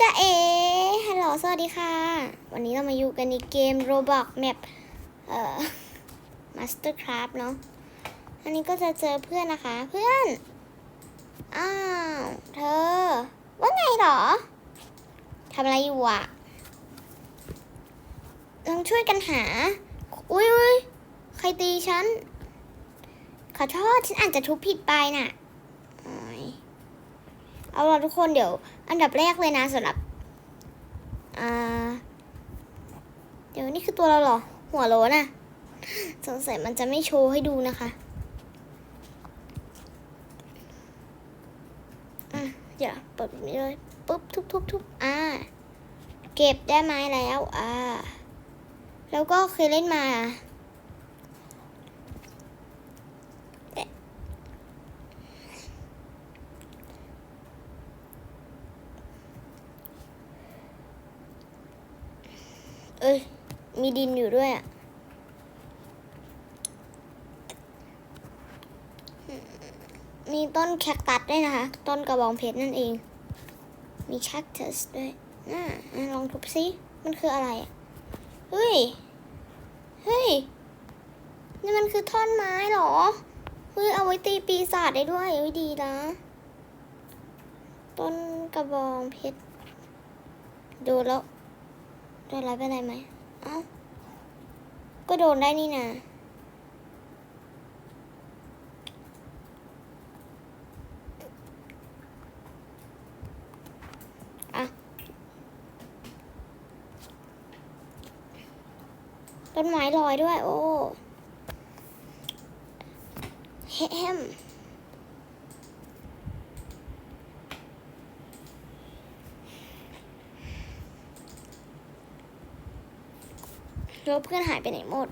จ้าเอฮัลโหล สวัสดีค่ะ วันนี้เรามาอยู่กันในเกม Roblox Map เอ่อ Mastercraft เนาะ อันนี้ก็จะเจอเพื่อนนะคะ เพื่อน อ้าว เธอ ว่าไงหรอ ทำอะไรอยู่อะลองช่วยกันหา อุ้ยอุ้ยใครตีฉัน ขอโทษ ฉันอาจจะทุบผิดไปน่ะโอ้ยเอาล่ะทุกคนเดี๋ยว อันดับแรกเลยนะสำหรับอ่าเดี๋ยวนี่คือตัวเราเหรอ หัวโลน่ะสงสัยมันจะไม่โชว์ให้ดูนะคะอะเดี๋ยวเปิดแบบนี้เลยปุ๊บทุบทุบทุบอ่า เก็บได้ไม้แล้ว อ่า แล้วก็เคยเล่นมา เอ้ย มีดินอยู่ด้วยอะมีต้นแคคตัสด้วยนะคะ ต้นกระบองเพชรนั่นเอง มีแคคตัสด้วยน่าอะลองทุบซิมันคืออะไรอะเฮ้ย เฮ้ย นี่มันคือท่อนไม้เหรอ เฮ้ย เอาไว้ตีปีศาจได้ด้วยเฮ้ยดีนะ ต้นกระบองเพชร ดูแล้ว โดนอะไรไปอะไรไหมเอ้าก็โดนได้นี่นะอะต้นไม้ลอยด้วย โอ้แฮม แล้วเพื่อนหายไปไหนหมด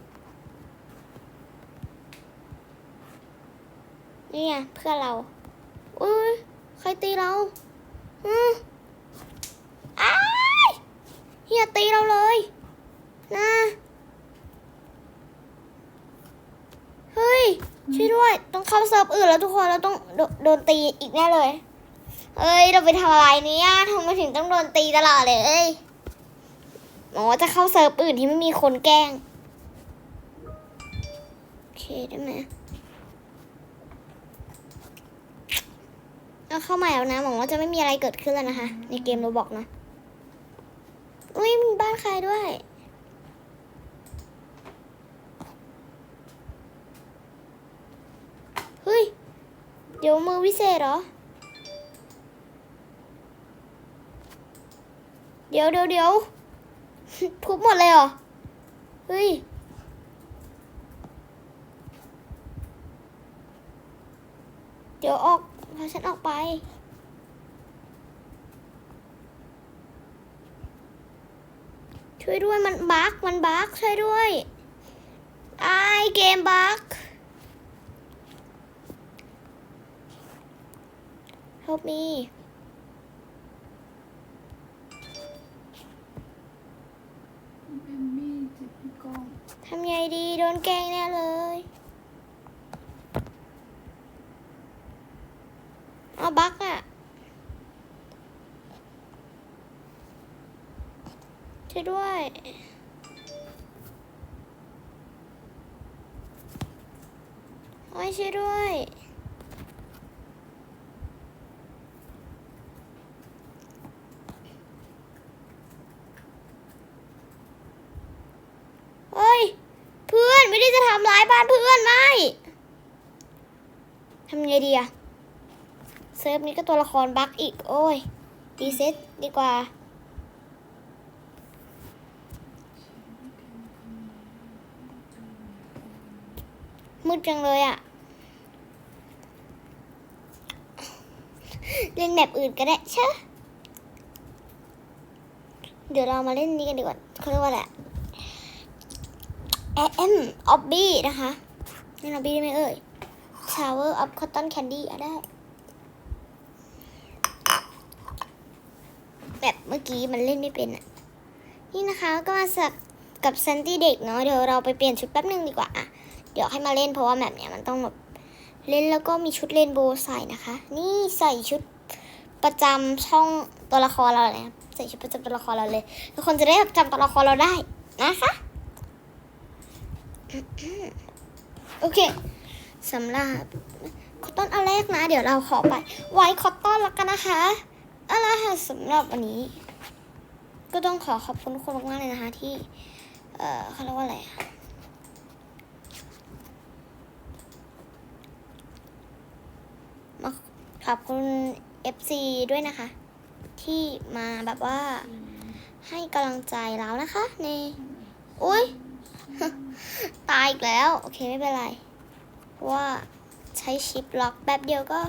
นี่ไงเพื่อนเราอุ้ยใครตีเราอืมอ้ายอย่าตีเราเลยนะเฮ้ยช่วยด้วย ต้องเข้าเซิร์ฟอื่นแล้วทุกคนเราต้องโดโดนตีอีกแน่เลย เอ้ย เราไปทำอะไรเนี่ยทำไมถึงต้องโดนตีตลอดเลย อว่าจะเข้าเซิร์ฟอื่นที่ไม่มีคนแกล้ง โอเคได้ไหมเอาเข้ามาแล้วนะหวังว่าจะไม่มีอะไรเกิดขึ้นแล้วนะคะ ในเกมโรบอกนะอุ้ยมีบ้านใครด้วยเฮ้ย เดี๋ยวมือวิเศษเหรอ เดี๋ยวเดี๋ยวเดี๋ยว ทุบหมดเลยเหรอ เฮ้ย เดี๋ยวออกพาฉันออกไป ช่วยด้วยมันบั๊กมันบั๊กช่วยด้วยไอเกมบั๊ก help me เป็นมีดเจ็บพี่ก้อง ทำไงดี โดนแกล้งแน่เลย เอาบักอะช่วยด้วย โอ้ยช่วยด้วย เฮ้ย เพื่อนไม่ได้จะทำร้ายบ้านเพื่อนไม่ทำ ไงดีอะเซิร์ฟนี้ก็ตัวละครบั๊กอีก โอ้ยรีเซ็ตดีกว่ามืดจังเลยอะเล่นแบบอื่นก็ได้เชอะเดี๋ยวเรามาเล่นนี้กันดีกว่าเขาเรียกว่าอะไรแอมออบบี้นะคะนี่ออบบี้ได้ไหมเอ่ย Tower of Cotton Candy อะได้ แบบเมื่อกี้มันเล่นไม่เป็นอะนี่นะคะก็มาสักกับซันตี้เด็กเนาะเดี๋ยวเราไปเปลี่ยนชุดแป๊บนึงดีกว่าอะเดี๋ยวให้มาเล่นเพราะว่าแบบเนี้ยมันต้องแบบเล่นแล้วก็มีชุดเรนโบว์ใส่นะคะ นี่ใส่ชุดประจำช่องตัวละครเราเลยใส่ชุดประจำตัวละครเราเลยทุกคนจะได้จำตัวละครเราได้นะคะโอเค สำหรับคอตตอนอันแรกนะ เดี๋ยวเราขอไปไว้คอตตอนแล้วกันนะคะเอาละค่ะสำหรับวันนี้ ก็ต้องขอขอบคุณทุกคนมากๆเลยนะคะ ที่ เอ่อเขาเรียกว่าอะไรอะมาขอบคุณ FC ด้วยนะคะ ที่มาแบบว่าให้กำลังใจเรานะคะในอุ้ยตายอีกแล้ว โอเค ไม่เป็นไร ว่าใช้ชิปล็อกแป๊บเดียวก็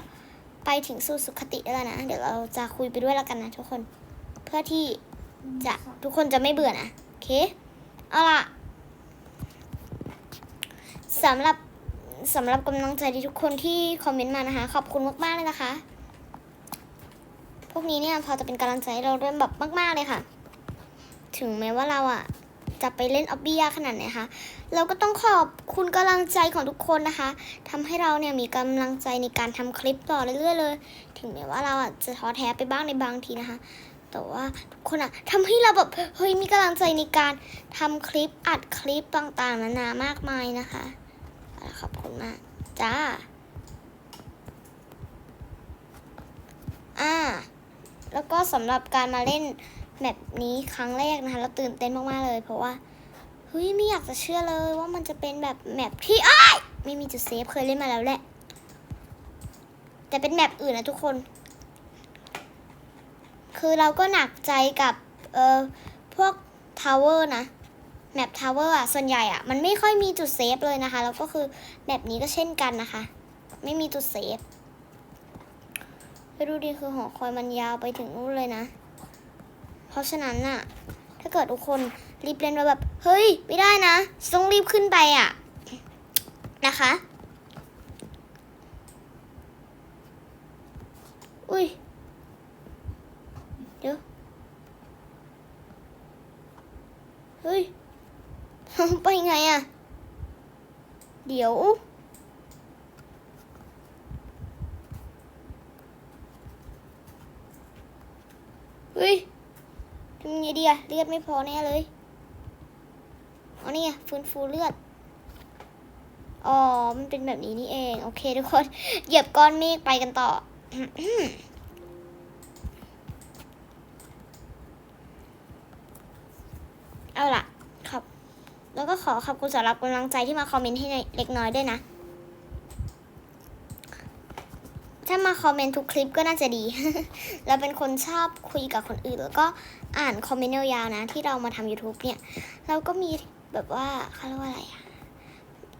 ไปถึงสู่สุขติได้แล้วนะ เดี๋ยวเราจะคุยไปด้วยแล้วกันนะทุกคน เพื่อที่จะทุกคนจะไม่เบื่อนะโอเค เอาล่ะสำหรับสำหรับกำลังใจที่ทุกคนที่คอมเมนต์มานะคะ ขอบคุณมากๆเลยนะคะ พวกนี้เนี่ยพอจะเป็นกำลังใจเราเริ่มแบบมาก ๆเลยค่ะ ถึงแม้ว่าเราอะ จะไปเล่นออบบี้ยากขนาดไหนคะ เราก็ต้องขอบคุณกำลังใจของทุกคนนะคะทำให้เราเนี่ยมีกำลังใจในการทำคลิปต่อเรื่อยๆเลย ถึงแม้ว่าเราอะจะท้อแท้ไปบ้างในบางทีนะคะ แต่ว่าทุกคนอะทำให้เราแบบเฮ้ยมีกำลังใจในการทำคลิปอัดคลิปต่างๆนานามากมายนะคะขอบคุณมากจ้าอ่าแล้วก็สำหรับการมาเล่น แมปนี้ครั้งแรกนะคะเราตื่นเต้นมากๆเลย เพราะว่าเฮ้ยไม่อยากจะเชื่อเลยว่ามันจะเป็นแบบแมปที่อ้ายไม่มีจุดเซฟเคยเล่นมาแล้วแหละ แต่เป็นแมปอื่นนะทุกคน คือเราก็หนักใจกับเอ่อพวกทาวเวอร์นะแมปทาวเวอร์อะส่วนใหญ่อะมันไม่ค่อยมีจุดเซฟเลยนะคะ แล้วก็คือแบบนี้ก็เช่นกันนะคะ ไม่มีจุดเซฟไปดูดีคือหอคอยมันยาวไปถึงนู่นเลยนะ เพราะฉะนั้นน่ะ ถ้าเกิดทุกคนรีบเล่นมาแบบ เฮ้ย ไม่ได้นะต้องรีบขึ้นไปอะ นะคะ อุ้ย เดี๋ยว เฮ้ย ไปไงอะ เดี๋ยว เฮ้ย ดีอะเลือดไม่พอแน่เลยอ๋อนี่ไงฟื้นฟูเลือด อ๋อ มันเป็นแบบนี้นี่เอง โอเคทุกคน เหยียบก้อนเมฆไปกันต่อ เอาล่ะ ครับ แล้วก็ขอขอบคุณสำหรับกำลังใจที่มาคอมเมนต์ให้เล็กน้อยด้วยนะ ถ้ามาคอมเมนต์ทุกคลิปก็น่าจะดี เราเป็นคนชอบคุยกับคนอื่น แล้วก็อ่านคอมเมนต์ยาวๆนะ ที่เรามาทำ YouTube เนี่ย เราก็มีแบบว่าเขาเรียกว่าอะไรอะ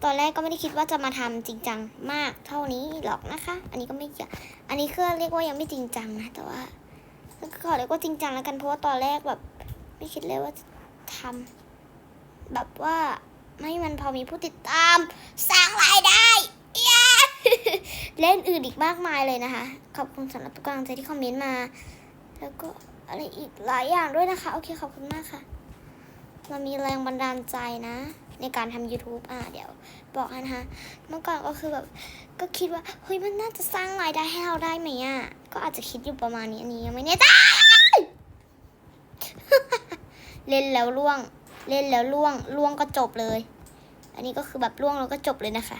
ตอนแรกก็ไม่ได้คิดว่าจะมาทำจริงจังมากเท่านี้หรอกนะคะ อันนี้ก็ไม่เกี่ยวอันนี้คือเรียกว่ายังไม่จริงจังนะ แต่ว่าก็ขอเรียกว่าจริงจังแล้วกันเพราะว่าตอนแรกแบบ ไม่คิดเลยว่าจะทำแบบว่าไม่มันพอมีผู้ติดตามสร้างรายได้ เล่นอื่นอีกมากมายเลยนะคะ ขอบคุณสำหรับทุกกำลังใจที่คอมเมนต์มา แล้วก็อะไรอีกหลายอย่างด้วยนะคะ โอเคขอบคุณมากค่ะ เรามีแรงบันดาลใจนะ ในการทำ YouTube อะเดี๋ยวบอกนะคะเมื่อก่อนก็คือแบบก็คิดว่า เฮ้ยมันน่าจะสร้างรายได้ให้เราได้ไหมอะ ก็อาจจะคิดอยู่ประมาณนี้อันนี้ยังไม่แน่ใจเล่นแล้วล่วง เล่นแล้วล่วงล่วงก็จบเลย อันนี้ก็คือแบบล่วงแล้วก็จบเลยนะคะ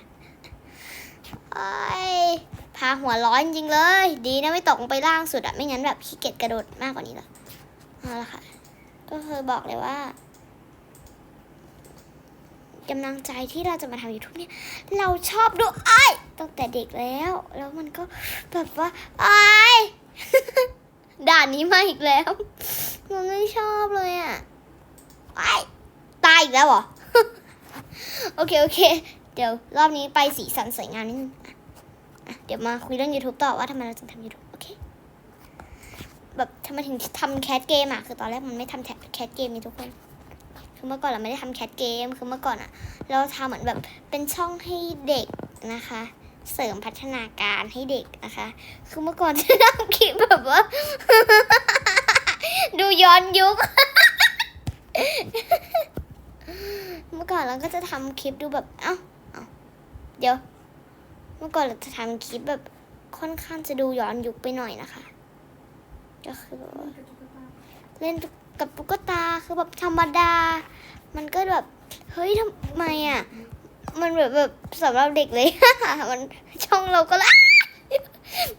พาหัวร้อนจริงเลย ดีนะไม่ตกลงไปล่างสุดอะไม่งั้นแบบขี้เกียจกระโดดมากกว่านี้แล้วเอาละค่ะ ก็คือบอกเลยว่ากำลังใจที่เราจะมาทำ YouTube เนี่ย เราชอบดูไอ้ตั้งแต่เด็กแล้ว แล้วมันก็แบบว่าไอ้ด่านนี้มาอีกแล้วมันไม่ชอบเลยอะไอ้ตายอีกแล้วเหรอ โอเค โอเค เดี๋ยวรอบนี้ไปสีสันสวยงามนิดนึง เดี๋ยวมาคุยเรื่อง YouTube ต่อว่าทำไมเราถึงทำ YouTube โอเค แบบทำไมถึงทำแคสเกมอะ คือตอนแรกมันไม่ทำแคสเกมนี่ทุกคน คือเมื่อก่อนเราไม่ได้ทำแคสเกม คือเมื่อก่อนอะ เราทำเหมือนแบบเป็นช่องให้เด็กนะคะ เสริมพัฒนาการให้เด็กนะคะ คือเมื่อก่อนจะทำคลิปแบบว่า ดูย้อนยุคเมื่อก่อนเราก็จะทำคลิปดูแบบ เอ้า เอ้า เดี๋ยว มื่อก่อนเราจะทำคลิปแบบค่อนข้างจะดูย้อนยุคไปหน่อยนะคะ ก็คือแบบว่าเล่นกับตุ๊กตาเล่นกับตุ๊กตาคือแบบธรรมดา มันก็แบบเฮ้ยทำไมอะ มันแบบแบบสำหรับเด็กเลย มันช่องเราก็ละ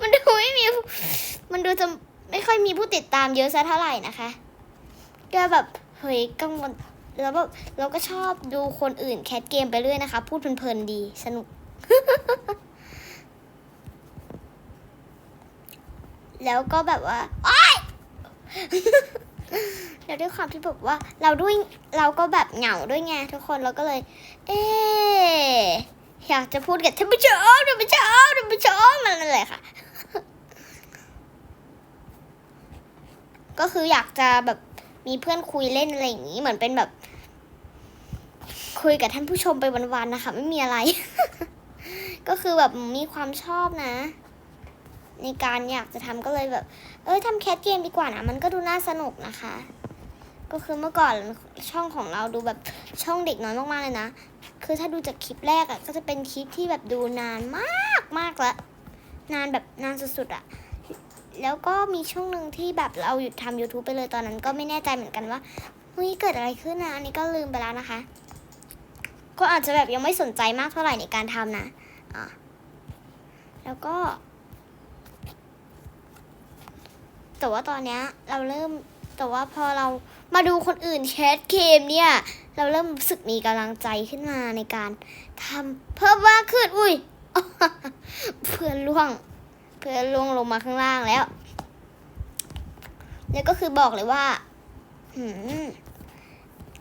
มันดูไม่มี มันดูจะไม่ค่อยมีผู้ติดตามเยอะซะเท่าไหร่นะคะก็แบบเฮ้ยกังวลแล้วแบบเราก็ชอบดูคนอื่นแคสเกมไปเรื่อยนะคะ พูดเพลินๆดีสนุก แล้วก็แบบว่าอ้ายแล้วด้วยความที่แบบว่า เราด้วยเราก็แบบเหงาด้วยไงทุกคนเราก็เลย เอ๊อยากจะพูดกับท่านผู้ชมท่านผู้ชมท่านผู้ชมมันนั่นแหละค่ะ ก็คืออยากจะแบบมีเพื่อนคุยเล่นอะไรอย่างนี้เหมือนเป็นแบบ คุยกับท่านผู้ชมไปวันๆนะคะ ไม่มีอะไร ก็คือแบบมีความชอบนะ ในการอยากจะทำก็เลยแบบ เอ้ยทำแคสเกมดีกว่านะมันก็ดูน่าสนุกนะคะ ก็คือเมื่อก่อนช่องของเราดูแบบช่องเด็กน้อยมากๆเลยนะ คือถ้าดูจากคลิปแรกอะ่ะก็จะเป็นคลิปที่แบบดูนานมากมากละนานแบบนานสุดๆอะ่ะแล้วก็มีช่วงหนึ่งที่แบบเราหยุดทำ YouTube ไปเลยตอนนั้นก็ไม่แน่ใจเหมือนกันว่าเฮ้ยเกิดอะไรขึ้นนะอันนี้ก็ลืมไปแล้วนะคะ ก็อาจจะแบบยังไม่สนใจมากเท่าไหร่ในการทำนะอะแล้วก็ แต่ว่าตอนเนี้ยเราเริ่มแต่ว่าพอเรามาดูคนอื่นแคสเกมเนี่ย เราเริ่มรู้สึกมีกำลังใจขึ้นมาในการทำเพิ่มมากขึ้นอุ้ยเพื่อนล่วง เพื่อนล่วงลงมาข้างล่างแล้ว แล้วก็คือบอกเลยว่า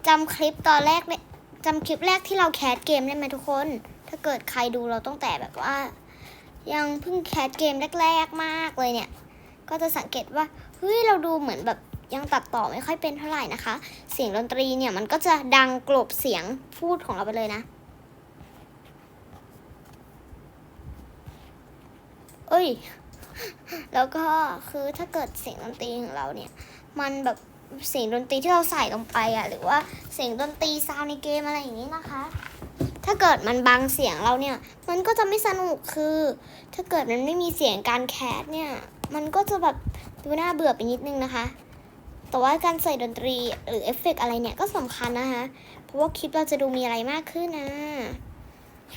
จำคลิปตอนแรกเนี่ยจำคลิปแรกที่เราแคสเกมได้ไหมทุกคน ถ้าเกิดใครดูเราตั้งแต่แบบว่า ยังเพิ่งแคสเกมแรก ๆ มากเลยเนี่ย ก็จะสังเกตว่าเฮ้ยเราดูเหมือนแบบยังตัดต่อไม่ค่อยเป็นเท่าไหร่นะคะ เสียงดนตรีเนี่ยมันก็จะดังกลบเสียงพูดของเราไปเลยนะ เอ้ย แล้วก็คือถ้าเกิดเสียงดนตรีของเราเนี่ย มันแบบเสียงดนตรีที่เราใส่ลงไปอะหรือว่าเสียงดนตรีซาวในเกมอะไรอย่างนี้นะคะ ถ้าเกิดมันบังเสียงเราเนี่ย มันก็จะไม่สนุกคือ ถ้าเกิดมันไม่มีเสียงการแคสเนี่ย มันก็จะแบบดูน่าเบื่อไปนิดนึงนะคะ แต่ว่าการใส่ดนตรีหรือเอฟเฟกต์อะไรเนี่ยก็สำคัญนะคะ เพราะว่าคลิปเราจะดูมีอะไรมากขึ้นนะ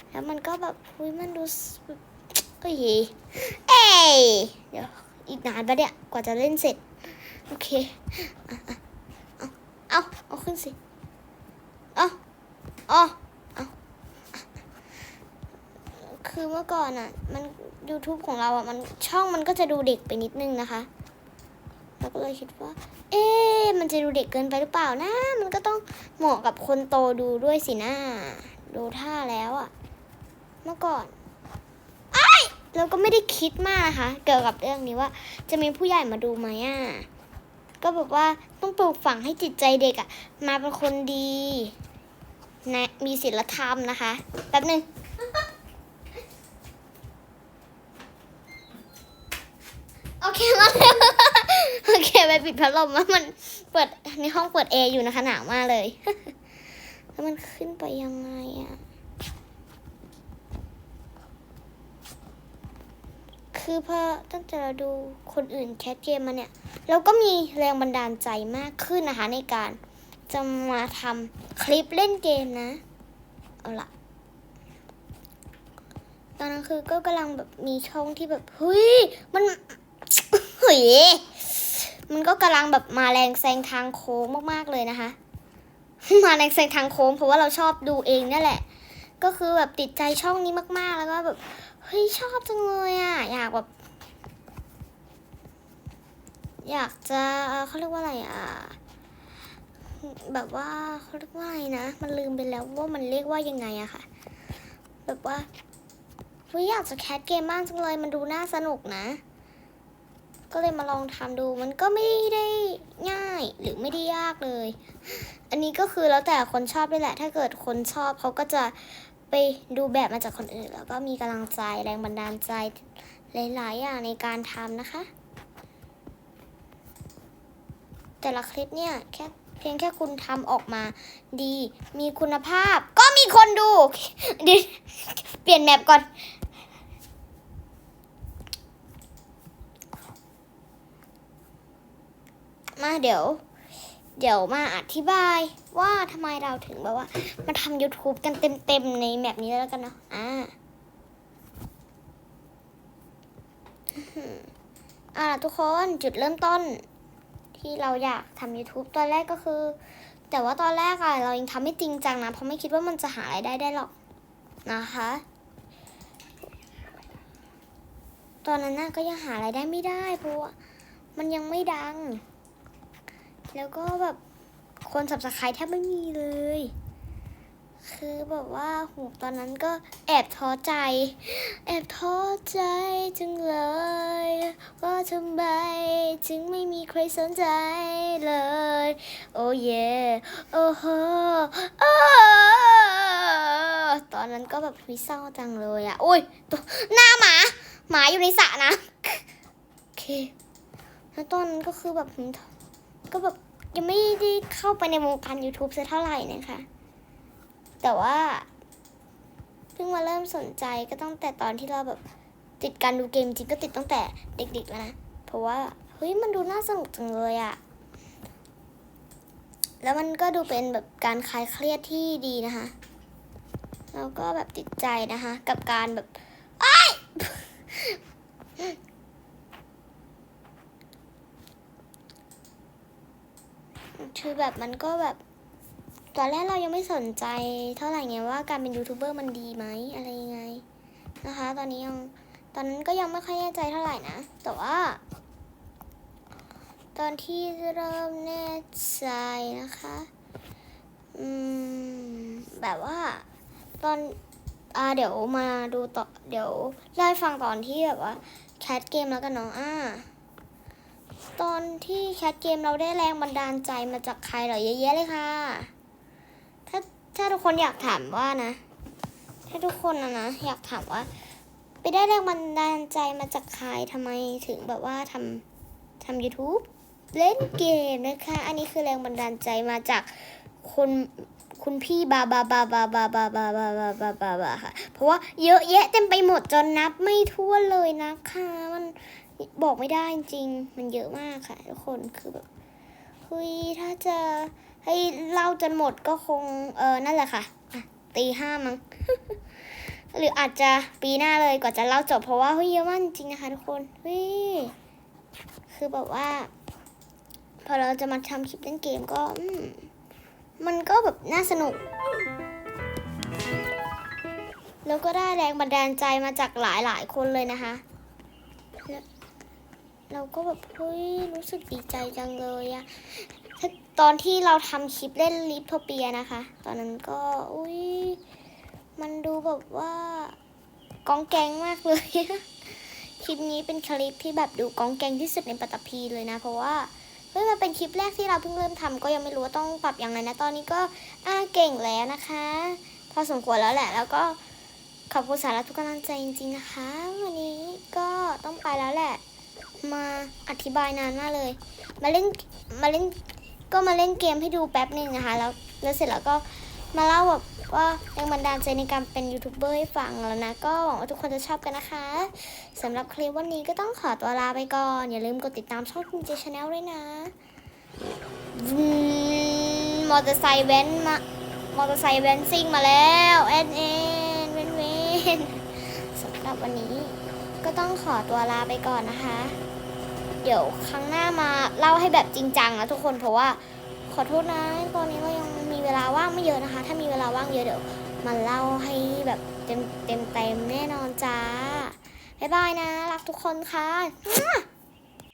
แล้วมันก็แบบอุ้ยมันดูแบบเอ้ยเอ้ยเดี๋ยวอีกนานปะเนี่ย กว่าจะเล่นเสร็จ โอเคอะอะเอาเอาเอาขึ้นสิ เอาเอาเอา คือเมื่อก่อนอะ มัน YouTube ของเราอะ มันช่องมันก็จะดูเด็กไปนิดนึงนะคะ เราก็เลยคิดว่า เอ๊มันจะดูเด็กเกินไปหรือเปล่านะ มันก็ต้องเหมาะกับคนโตดูด้วยสินะดูท่าแล้วอะ เมื่อก่อนไอ้เราก็ไม่ได้คิดมากนะคะ เกี่ยวกับเรื่องนี้ว่า จะมีผู้ใหญ่มาดูไหมอะ ก็แบบว่าต้องปลูกฝังให้จิตใจเด็กอะ มาเป็นคนดีนะมีศีลธรรมนะคะ แป๊บหนึ่ง โอ เคมาแล้วโอเคไปปิดพัดลมว่ามันเปิดในห้องเปิดแอร์อยู่นะคะหนาวมากเลย แล้วมันขึ้นไปยังไงอะคือพอตั้งแต่เราดูคนอื่นแคสเกมมาเนี่ย เราก็มีแรงบันดาลใจมากขึ้นนะคะ ในการจะมาทำคลิปเล่นเกมนะ เอาละตอนนั้นคือก็กำลังแบบมีช่องที่แบบเฮ้ยมัน เฮ้ยมันก็กำลังแบบมาแรงแซงทางโค้งมากๆเลยนะคะ มาแรงแซงทางโค้งเพราะว่าเราชอบดูเองนั่นแหละ ก็คือแบบติดใจช่องนี้มากๆ แล้วก็แบบเฮ้ยชอบจังเลยอะ อยากแบบ อยากจะเอ่อเขาเรียกว่าอะไรอะแบบว่าเขาเรียกว่าอะไรนะ มันลืมไปแล้วว่ามันเรียกว่ายังไงอะค่ะ แบบว่าเฮ้ยอยากจะแคสเกมมากจังเลยมันดูน่าสนุกนะ ก็เลยมาลองทำดูมันก็ไม่ได้ง่ายหรือไม่ได้ยากเลย อันนี้ก็คือแล้วแต่คนชอบด้วยแหละ ถ้าเกิดคนชอบเขาก็จะไปดูแบบมาจากคนอื่น แล้วก็มีกำลังใจแรงบันดาลใจหลายๆอย่างในการทำนะคะ แต่ละคลิปเนี่ยแค่เพียงแค่คุณทำออกมาดีมีคุณภาพ ก็มีคนดูเดี๋ยวเปลี่ยนแมปก่อน มาเดี๋ยว เดี๋ยวมาอธิบายว่าทำไมเราถึงแบบว่า มาทำ YouTube กันเต็มๆในแบบนี้แล้วกันเนาะอ่าอ่าทุกคนจุดเริ่มต้น ที่เราอยากทำ YouTube ตอนแรกก็คือ แต่ว่าตอนแรกอะเรายังทำไม่จริงจังนะเพราะไม่คิดว่ามันจะหารายได้ได้หรอกนะคะตอนนั้นน่ะก็ยังหารายได้ไม่ได้เพราะว่ามันยังไม่ดัง แล้วก็แบบคนสับสไครแทบไม่มีเลย คือแบบว่าหูตอนนั้นก็แอบท้อใจ แอบท้อใจจังเลย ว่าทำไมจึงไม่มีใครสนใจเลย โอ้เย่โอ้โหโอ้ตอนนั้นก็แบบวิเศร้าจังเลยอะอุ้ยตัวหน้าหมา หมาอยู่ในสระนะ โอเคแล้วตอนนั้นก็คือแบบ ก็แบบยังไม่ได้เข้าไปในวงการ YouTube สักเท่าไหร่นะคะ แต่ว่า เพิ่งมาเริ่มสนใจก็ตั้งแต่ตอนที่เราแบบติดการดูเกมจริงก็ติดตั้งแต่เด็กๆแล้วนะ เพราะว่าเฮ้ยมันดูน่าสนุกจังเลยอะแล้วมันก็ดูเป็นแบบการคลายเครียดที่ดีนะคะ แล้วก็แบบติดใจนะคะ กับการแบบอ้าย คือแบบมันก็แบบ ตอนแรกเรายังไม่สนใจเท่าไหร่ไงว่าการเป็นยูทูบเบอร์มันดีไหมอะไรยังไงนะคะ ตอนนี้ยังตอนนั้นก็ยังไม่ค่อยแน่ใจเท่าไหร่นะ แต่ว่า ตอนที่เริ่มแน่ใจนะคะอืมแบบว่า ตอนอ่าเดี๋ยวมาดูต่อเดี๋ยวเล่าให้ฟังตอนที่แบบว่าแคทเกมแล้วกันเนาะอ่า ตอนที่แคทเกมเราได้แรงบันดาลใจมาจากใครเหรอเยอะแยะเลยค่ะ ถ้าถ้าทุกคนอยากถามว่านะ ถ้าทุกคนนะนะอยากถามว่า ไปได้แรงบันดาลใจมาจากใครทำไมถึงแบบว่าทำทำ YouTube เล่นเกมนะคะ อันนี้คือแรงบันดาลใจมาจากคุณคุณพี่บาบาบาบาบาบาบาบาบาบาบาบาค่ะ เพราะว่าเยอะแยะเต็มไปหมดจนนับไม่ทั่วเลยนะคะ มัน บอกไม่ได้จริง มันเยอะมากค่ะทุกคนคือแบบเฮ้ยถ้าจะให้เล่าจนหมดก็คงเออนั่นแหละค่ะอะตีห้ามั้งหรืออาจจะปีหน้าเลยกว่าจะเล่าจบเพราะว่าเฮ้ยเยอะมากจริงนะคะทุกคนเฮ้ยคือแบบว่า พอเราจะมาทำคลิปเล่นเกมก็มมันก็แบบน่าสนุก แล้วก็ได้แรงบันดาลใจมาจากหลายๆคนเลยนะคะ เราก็แบบเฮ้ยรู้สึกดีใจจังเลยอะตอนที่เราทำคลิปเล่นลิทโทเปียนะคะ ตอนนั้นก็อุ้ยมันดูแบบว่ากองแกงมากเลย คลิปนี้เป็นคลิปที่แบบดูกองแกงที่สุดในปัตตภีเลยนะ เพราะว่าเฮ้ยมันเป็นคลิปแรกที่เราเพิ่งเริ่มทำก็ยังไม่รู้ว่าต้องปรับยังไงนะ ตอนนี้ก็อ่าเก่งแล้วนะคะ พอสมควรแล้วแหละ แล้วก็ขอบคุณสาระทุกกำลังใจจริงๆนะคะ วันนี้ก็ต้องไปแล้วแหละ มาอธิบายนานมากเลย มาเล่นมาเล่นก็มาเล่นเกมให้ดูแป๊บหนึ่งนะคะ แล้วแล้วเสร็จแล้วก็มาเล่าแบบว่าแรงบันดาลใจในการเป็นยูทูบเบอร์ให้ฟังแล้วนะ ก็หวังว่าทุกคนจะชอบกันนะคะสำหรับคลิปวันนี้ก็ต้องขอตัวลาไปก่อน อย่าลืมกดติดตามช่องคุณเจชาแนลด้วยนะมอเตอร์ไซค์แว้นมามอเตอร์ไซค์แว้นซิ่งมาแล้วแอนเอ็นเว้นเว้นสำหรับวันนี้ก็ต้องขอตัวลาไปก่อนนะคะ เดี๋ยวครั้งหน้ามาเล่าให้แบบจริงจังนะทุกคนเพราะว่าขอโทษนะตอนนี้ก็ยังมีเวลาว่างไม่เยอะนะคะ ถ้ามีเวลาว่างเยอะเดี๋ยวมาเล่าให้แบบเต็มเต็มเต็มแน่นอนจ้าบ๊ายบายนะ รักทุกคนค่ะ